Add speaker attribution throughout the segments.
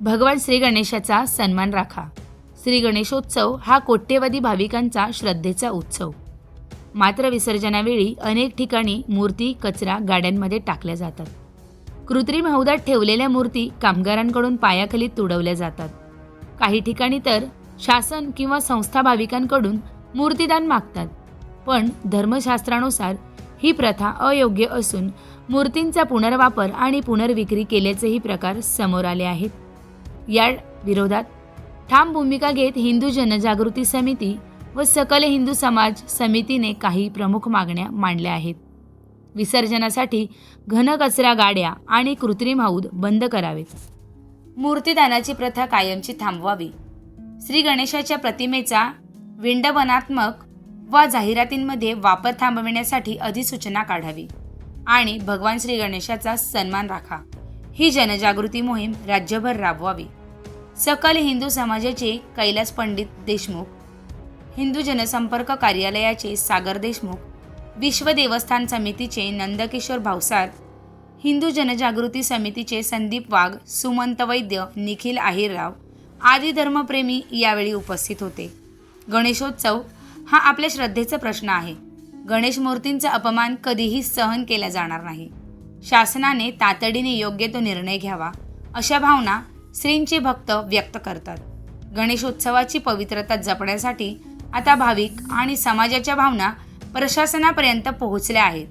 Speaker 1: भगवान श्री गणेशाचा सन्मान राखा. श्री गणेशोत्सव हा कोट्यवधी भाविकांचा श्रद्धेचा उत्सव. मात्र विसर्जनावेळी अनेक ठिकाणी मूर्ती कचरा गाड्यांमध्ये टाकल्या जातात. कृत्रिम हौदात ठेवलेल्या मूर्ती कामगारांकडून पायाखाली तुडवल्या जातात. काही ठिकाणी तर शासन किंवा संस्था भाविकांकडून मूर्तीदान मागतात. पण धर्मशास्त्रानुसार ही प्रथा अयोग्य असून मूर्तींचा पुनर्वापर आणि पुनर्विक्री केल्याचेही प्रकार समोर आले आहेत. या विरोधात. ठाम भूमिका घेत हिंदू जनजागृती समिती व सकल हिंदू समाज समितीने काही प्रमुख मागण्या मांडल्या आहेत. विसर्जनासाठी घन कचरा गाड्या आणि कृत्रिम हौद बंद करावेत. मूर्तीदानाची प्रथा कायमची थांबवावी. श्री गणेशाच्या प्रतिमेचा विंडवनात्मक वा जाहिरातींमध्ये वापर थांबविण्यासाठी अधिसूचना काढावी. आणि भगवान श्री गणेशाचा सन्मान राखा. ही जनजागृती मोहीम राज्यभर राबवावी. सकल हिंदू समाजाचे कैलास पंडित देशमुख हिंदू जनसंपर्क कार्यालयाचे सागर देशमुख विश्व देवस्थान समितीचे नंदकिशोर भावसार हिंदू जनजागृती समितीचे संदीप वाघ सुमंत वैद्य निखिल आहिरराव आदी धर्मप्रेमी यावेळी उपस्थित होते. गणेशोत्सव हा आपल्या श्रद्धेचा प्रश्न आहे. गणेश मूर्तींचा अपमान कधीही सहन केला जाणार नाही. शासनाने तातडीने योग्य तो निर्णय घ्यावा अशा भावना श्रींचे भक्त व्यक्त करतात. गणेशोत्सवाची पवित्रता जपण्यासाठी आता भाविक आणि समाजाच्या भावना प्रशासनापर्यंत पोहोचल्या आहेत.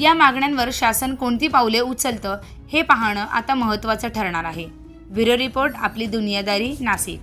Speaker 1: या मागण्यांवर शासन कोणती पावले उचलतं हे पाहणं आता महत्त्वाचं ठरणार आहे. ब्युरो रिपोर्ट आपली दुनियादारी नाशिक.